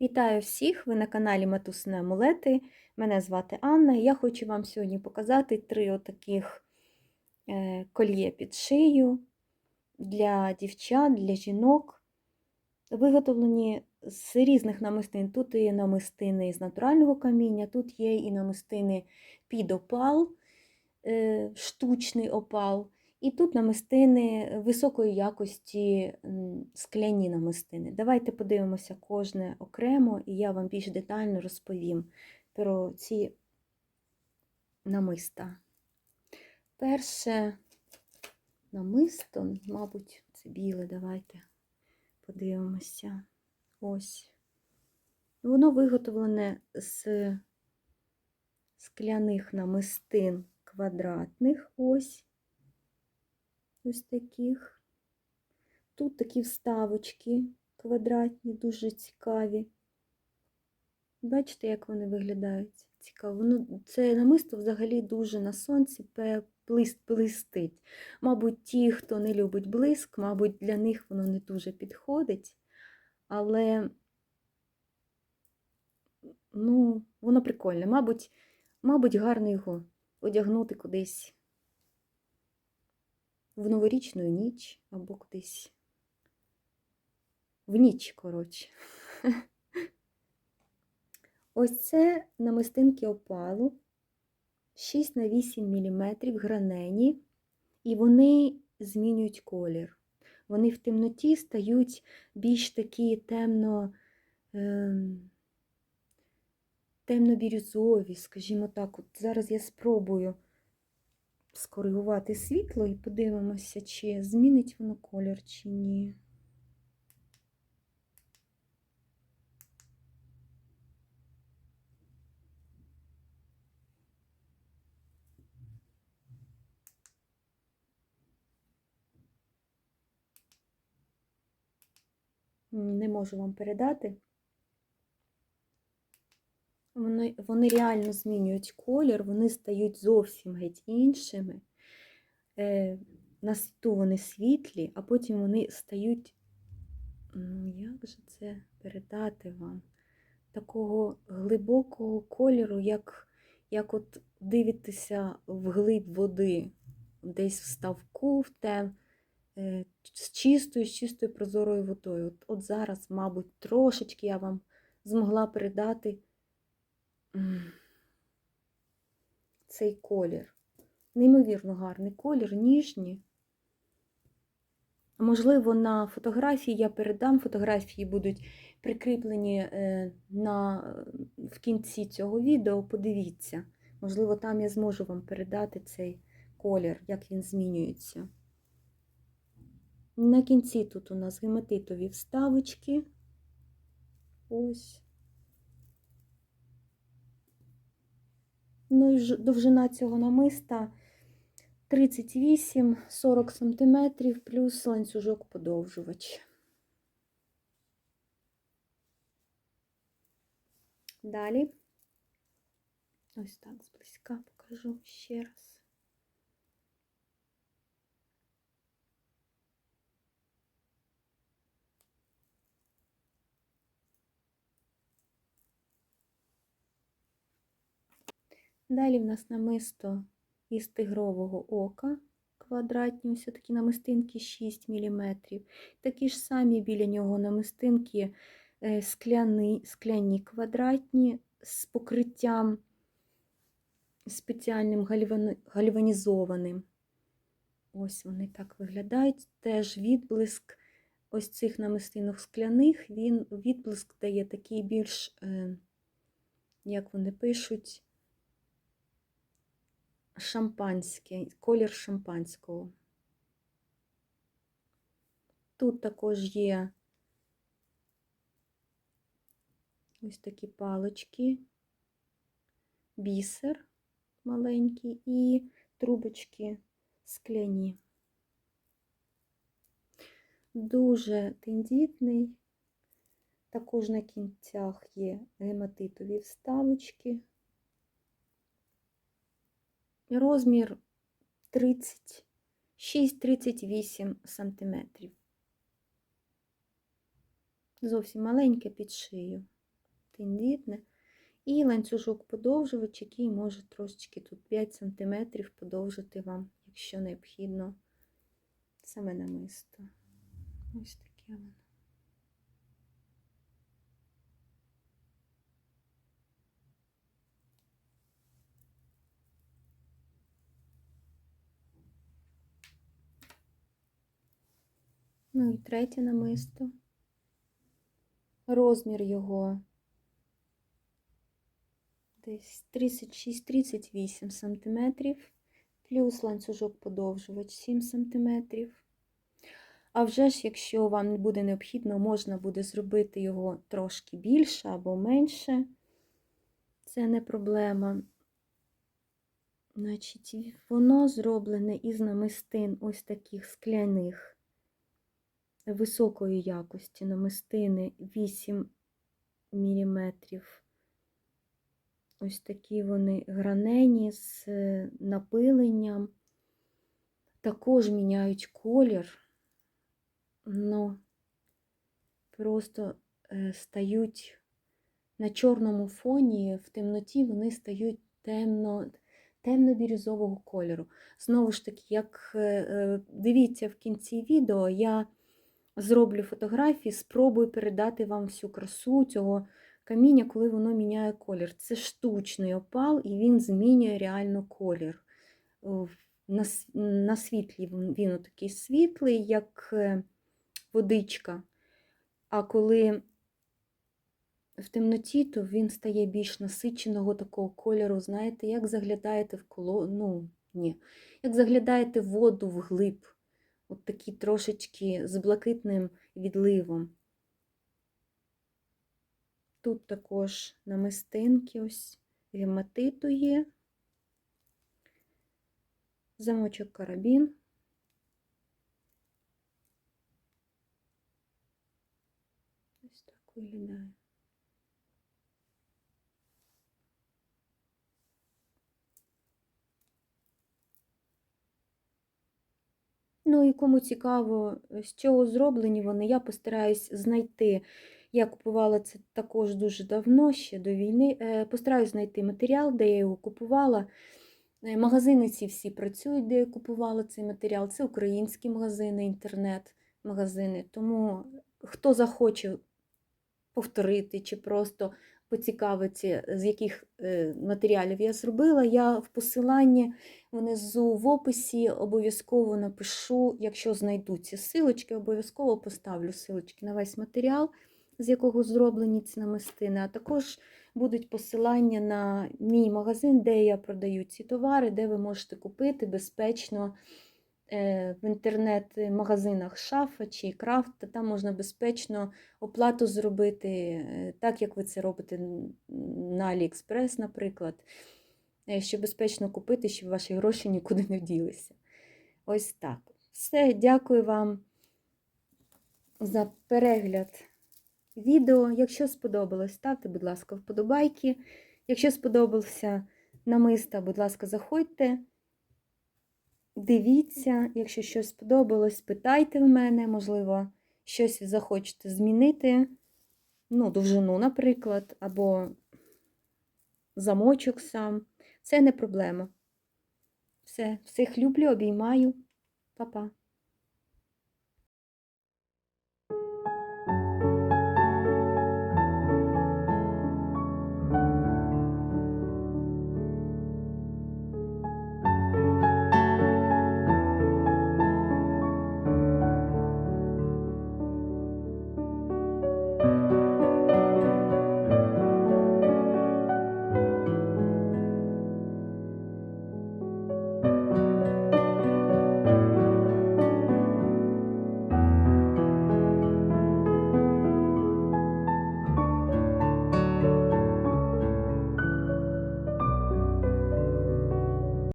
Вітаю всіх! Ви на каналі Матусне Амулети. Мене звати Анна. Я хочу вам сьогодні показати три отаких е, кольє під шию для дівчат, для жінок. Виготовлені з різних намистин. Тут є намистини з натурального каміння, тут є і намистини під опал, е, штучний опал. І тут намистини високої якості скляні намистини. Давайте подивимося кожне окремо, і я вам більш детально розповім про ці намиста. Перше намисто, мабуть, це біле, давайте подивимося. Ось. Воно виготовлене з скляних намистин квадратних. Ось ось таких. Тут такі вставочки квадратні, дуже цікаві. Бачите, як вони виглядають? Цікаво. Ну, Це намисто взагалі дуже на сонці блистить. Мабуть, ті, хто не любить блиск, мабуть, для них воно не дуже підходить. Але ну, воно прикольне. Мабуть, мабуть, гарно його одягнути кудись в новорічну ніч або кудись в ніч, коротше. Ось це намистинки опалу 6 на 8 мм гранені, і вони змінюють колір. Вони в темноті стають більш такі темно, е, темно-бірюзові, скажімо так. От Зараз я спробую скоригувати світло і подивимося, чи змінить воно колір, чи ні. Не можу вам передати. Вони вони реально змінюють колір, вони стають зовсім геть іншими. Е, На світу вони світлі, а потім вони стають, ну, як же це передати вам? Такого глибокого кольору, як як от дивитися вглиб води, десь в ставку, в те, е, з чистою, з чистою прозорою водою. От, От зараз, мабуть, трошечки я вам змогла передати цей колір. Неймовірно гарний колір, ніжні. Можливо, на фотографії я передам, фотографії будуть прикріплені е, на, в кінці цього відео, подивіться. Можливо, там я зможу вам передати цей колір, як він змінюється. На кінці тут у нас гематитові вставочки. Ось. Ну і довжина цього намиста 38-40 см плюс ланцюжок подовжувач. Далі, ось так зблизька покажу ще раз. Далі в нас намисто із тигрового ока, квадратні, ось такі намистинки 6 мм. Такі ж самі біля нього намистинки е, скляні, скляні квадратні з покриттям спеціальним гальванізованим. Ось вони так виглядають. Теж відблиск ось цих намистинок скляних, він відблиск дає такий більш, е, як вони пишуть, шампанське, колір шампанського. Тут також є ось такі палочки, бісер маленький і трубочки скляні. Дуже тендітний, також на кінцях є гематитові вставочки розмір 36-38 см. Зовсім маленьке під шию. тендітне. І ланцюжок подовжувач, який може трошечки тут 5 см подовжити вам, якщо необхідно, саме намисто. Ось таке воно. Ну і третє намисто. Розмір його десь 36-38 см, плюс ланцюжок подовжувач 7 см. А вже ж, якщо вам буде необхідно, можна буде зробити його трошки більше або менше. Це не проблема. Значить, воно зроблене із намистин ось таких скляних високої якості намистини 8 мм. Ось такі вони гранені з е, напиленням. Також міняють колір, но просто е, стають на чорному фоні, в темноті вони стають темно, темно-бірюзового кольору. Знову ж таки, як е, дивіться в кінці відео, я зроблю фотографії, спробую передати вам всю красу цього каміння, коли воно міняє колір. Це штучний опал, і він змінює реально колір. На, на світлі він такий світлий, як е, водичка. А коли в темноті, то він стає більш насиченого такого кольору. Знаєте, як заглядаєте в коло... ну, ні, як заглядаєте в воду вглиб. От такі трошечки з блакитним відливом. Тут також намистинки, ось гематиту є, замочок карабін. Ось так виглядає. Ну і кому цікаво, з чого зроблені вони, я постараюсь знайти. Я купувала це також дуже давно, ще до війни. Е, постараюсь знайти матеріал, де я його купувала. Е, магазини ці всі працюють, де я купувала цей матеріал. Це українські магазини, інтернет-магазини. Тому хто захоче повторити чи просто поцікавиться, з яких е, матеріалів я зробила, я в посиланні внизу в описі обов'язково напишу, якщо знайду ці силочки, обов'язково поставлю силочки на весь матеріал, з якого зроблені ці намистини, а також будуть посилання на мій магазин, де я продаю ці товари, де ви можете купити безпечно. Е, в інтернет-магазинах шафа чи крафт, там можна безпечно оплату зробити, е, так як ви це робите на Аліекспрес, наприклад, е, щоб безпечно купити, щоб ваші гроші нікуди не вділися. Ось так. Все, дякую вам за перегляд відео. Якщо сподобалось, ставте, будь ласка, вподобайки. Якщо сподобався намиста, будь ласка, заходьте. Дивіться, якщо щось сподобалось, питайте в мене, можливо, щось захочете змінити. Ну, довжину, наприклад, або замочок сам. Це не проблема. Все, всіх люблю, обіймаю. Па-па.